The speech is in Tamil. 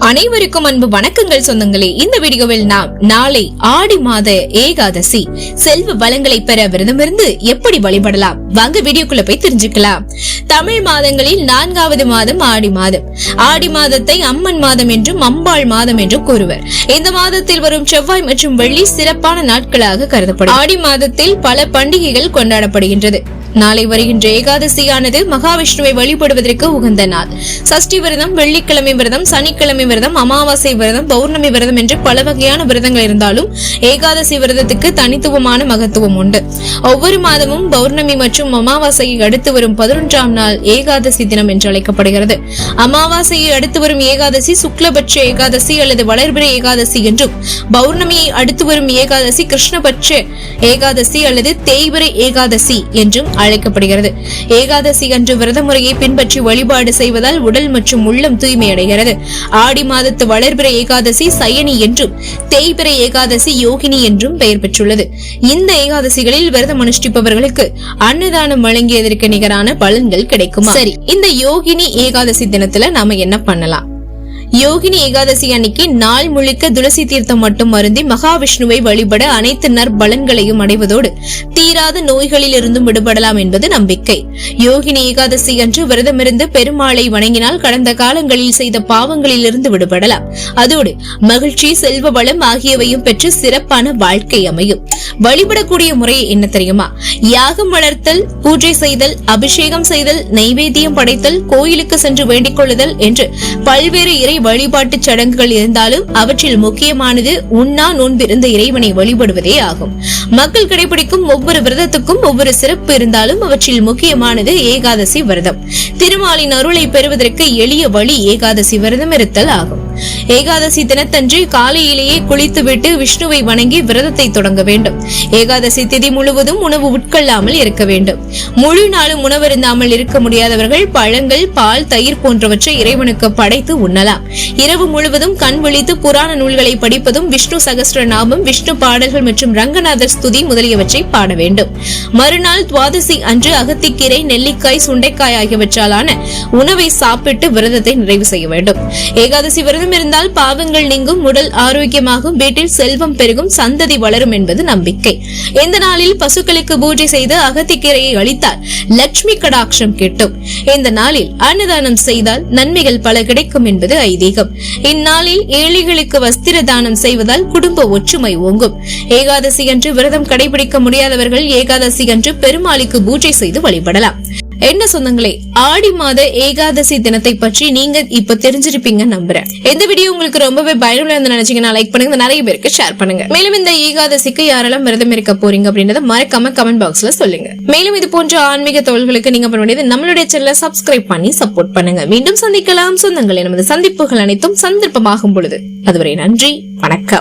அனைவருக்கும் அன்பு வணக்கங்கள் சொந்தங்களே. இந்த வீடியோவில் நாம் நாளை ஆடி மாத ஏகாதசி செல்வ வளங்களை பெற விரதமிருந்து எப்படி வழிபடலாம்? வாங்க வீடியோக்குள்ள போய் தெரிஞ்சுக்கலாம். தமிழ் மாதங்களில் நான்காவது மாதம் ஆடி மாதம். ஆடி மாதத்தை அம்மன் மாதம் என்றும் அம்பாள் மாதம் என்றும் கூறுவர். இந்த மாதத்தில் வரும் செவ்வாய் மற்றும் வெள்ளி சிறப்பான நாட்களாக கருதப்படும். ஆடி மாதத்தில் பல பண்டிகைகள் கொண்டாடப்படுகின்றது. நாளை வருகின்ற ஏகாதசியானது மகாவிஷ்ணுவை வழிபடுவதற்கு உகந்த நாள். சஷ்டி விரதம் வெள்ளிக்கிழமை விரதம் சனிக்கிழமை விரதம் அமாவாசை விரதம் பௌர்ணமி விரதம் என்று பல வகையான விரதங்கள் இருந்தாலும் ஏகாதசி விரதத்துக்கு தனித்துவமான மகத்துவம் உண்டு. ஒவ்வொரு மாதமும் பௌர்ணமி மற்றும் அமாவாசையை அடுத்து வரும் பதினொன்றாம் நாள் ஏகாதசி தினம் என்று அழைக்கப்படுகிறது. அமாவாசையை அடுத்து வரும் ஏகாதசி சுக்லபட்ச ஏகாதசி அல்லது வளர்பிறை ஏகாதசி என்றும் பௌர்ணமியை அடுத்து வரும் ஏகாதசி கிருஷ்ணபட்ச ஏகாதசி அல்லது தேய்பிறை ஏகாதசி என்றும் அழைக்கப்படுகிறது. ஏகாதசி அன்று விரத முறையை பின்பற்றி வழிபாடு செய்வதால் உடல் மற்றும் உள்ளம் தூய்மையடைகிறது. ஆடி மாதத்து வளர்பிற ஏகாதசி சயனி என்றும் தேய்பிறை ஏகாதசி யோகினி என்றும் பெயர் பெற்றுள்ளது. இந்த ஏகாதசிகளில் விரதம் அனுஷ்டிப்பவர்களுக்கு அன்னதானம் வழங்கியதற்கு நிகரான பலன்கள் கிடைக்கும்? சரி இந்த யோகினி ஏகாதசி தினத்துல நாம என்ன பண்ணலாம்? யோகினி ஏகாதசி அன்னைக்கு நாள் முழுக்க துளசி தீர்த்தம் மட்டும் அருந்தி மகாவிஷ்ணுவை வழிபட அனைத்து நற்பலன்களையும் அடைவதோடு தீராத நோய்களில் இருந்தும் விடுபடலாம் என்பது நம்பிக்கை. யோகினி ஏகாதசி அன்று விரதமிருந்து பெருமாளை வணங்கினால் கடந்த காலங்களில் செய்த பாவங்களில் இருந்து விடுபடலாம். அதோடு மகிழ்ச்சி செல்வ வளம் ஆகியவையும் பெற்று சிறப்பான வாழ்க்கை அமையும். வழிபடக்கூடிய முறை என்ன தெரியுமா? யாகம் வளர்த்தல் பூஜை செய்தல் அபிஷேகம் செய்தல் நைவேத்தியம் படைத்தல் கோயிலுக்கு சென்று வேண்டிக் கொள்ளுதல் என்று பல்வேறு இறை வழிபாட்டு சடங்குகள் இருந்தாலும் அவற்றில் முக்கியமானது உண்ணா நோன்பிருந்த இறைவனை வழிபடுவதே ஆகும். மக்கள் கடைபிடிக்கும் ஒவ்வொரு விரதத்துக்கும் ஒவ்வொரு சிறப்பு இருந்தாலும் அவற்றில் முக்கியமானது ஏகாதசி விரதம். திருமாலின் அருளை பெறுவதற்கு எளிய வழி ஏகாதசி விரதம் இருத்தல் ஆகும். ஏகாதசி தினத்தன்று காலையிலேயே குளித்துவிட்டு விஷ்ணுவை வணங்கி விரதத்தை தொடங்க வேண்டும். ஏகாதசி திதி முழுவதும் உணவு உட்கொள்ளாமல் இருக்க வேண்டும். முழு நாளும் உணவருந்தாமல் இருக்க முடியாதவர்கள் பழங்கள் பால் தயிர் போன்றவற்றை இறைவனுக்கு படைத்து உண்ணலாம். இரவு முழுவதும் கண் விழித்து புராண நூல்களை படிப்பதும் விஷ்ணு சகஸ்ர நாமம் விஷ்ணு பாடல்கள் மற்றும் ரங்கநாதர் ஸ்துதி முதலியவற்றை பாட வேண்டும். மறுநாள் துவாதசி அன்று அகத்திக்கீரை நெல்லிக்காய் சுண்டைக்காய் ஆகியவற்றாலான உணவை சாப்பிட்டு விரதத்தை நிறைவு செய்ய வேண்டும். ஏகாதசி விரதம் இருந்தால் பாவங்கள் நீங்கும் உடல் ஆரோக்கியமாகும் வீட்டில் செல்வம் பெருகும் சந்ததி வளரும் என்பது நம்பிக்கை. இந்த நாளில் பசுக்களுக்கு பூஜை செய்து அகத்திக்கீரையை அளித்தால் லட்சுமி கடாட்சம் கிட்டும். இந்த நாளில் அன்னதானம் செய்தால் நன்மைகள் பல கிடைக்கும் என்பது ஐதீகம். இந்நாளில் ஏழைகளுக்கு வஸ்திர தானம் செய்வதால் குடும்ப ஒற்றுமை ஓங்கும். ஏகாதசி அன்று விரதம் கடைபிடிக்க முடியாதவர்கள் ஏகாதசி அன்று பெருமாளுக்கு பூஜை செய்து வழிபடலாம். என்ன சொந்தங்களே ஆடி மாத ஏகாதசி தினத்தை பற்றி நீங்க இப்ப தெரிஞ்சிருப்பீங்க நம்புறேன். இந்த வீடியோ உங்களுக்கு ரொம்பவே பயனுள்ள இருந்து நினைச்சீங்கன்னா லைக் பண்ணுங்க. நிறைய பேருக்கு ஷேர் பண்ணுங்க. மேலும் இந்த ஏகாதசிக்கு யாரெல்லாம் விரதம் இருக்க போறீங்க அப்படின்றத மறக்காம கமெண்ட் பாக்ஸ்ல சொல்லுங்க. மேலும் இது போன்ற ஆன்மீக தொழில்களுக்கு நீங்க பண்ண வேண்டியது நம்மளுடைய சேனலை சப்ஸ்கிரைப் பண்ணி சப்போர்ட் பண்ணுங்க. மீண்டும் சந்திக்கலாம். சொந்தங்களே நமது சந்திப்புகள் அனைத்தும் சந்தர்ப்பமாகும் பொழுது. அதுவரை நன்றி வணக்கம்.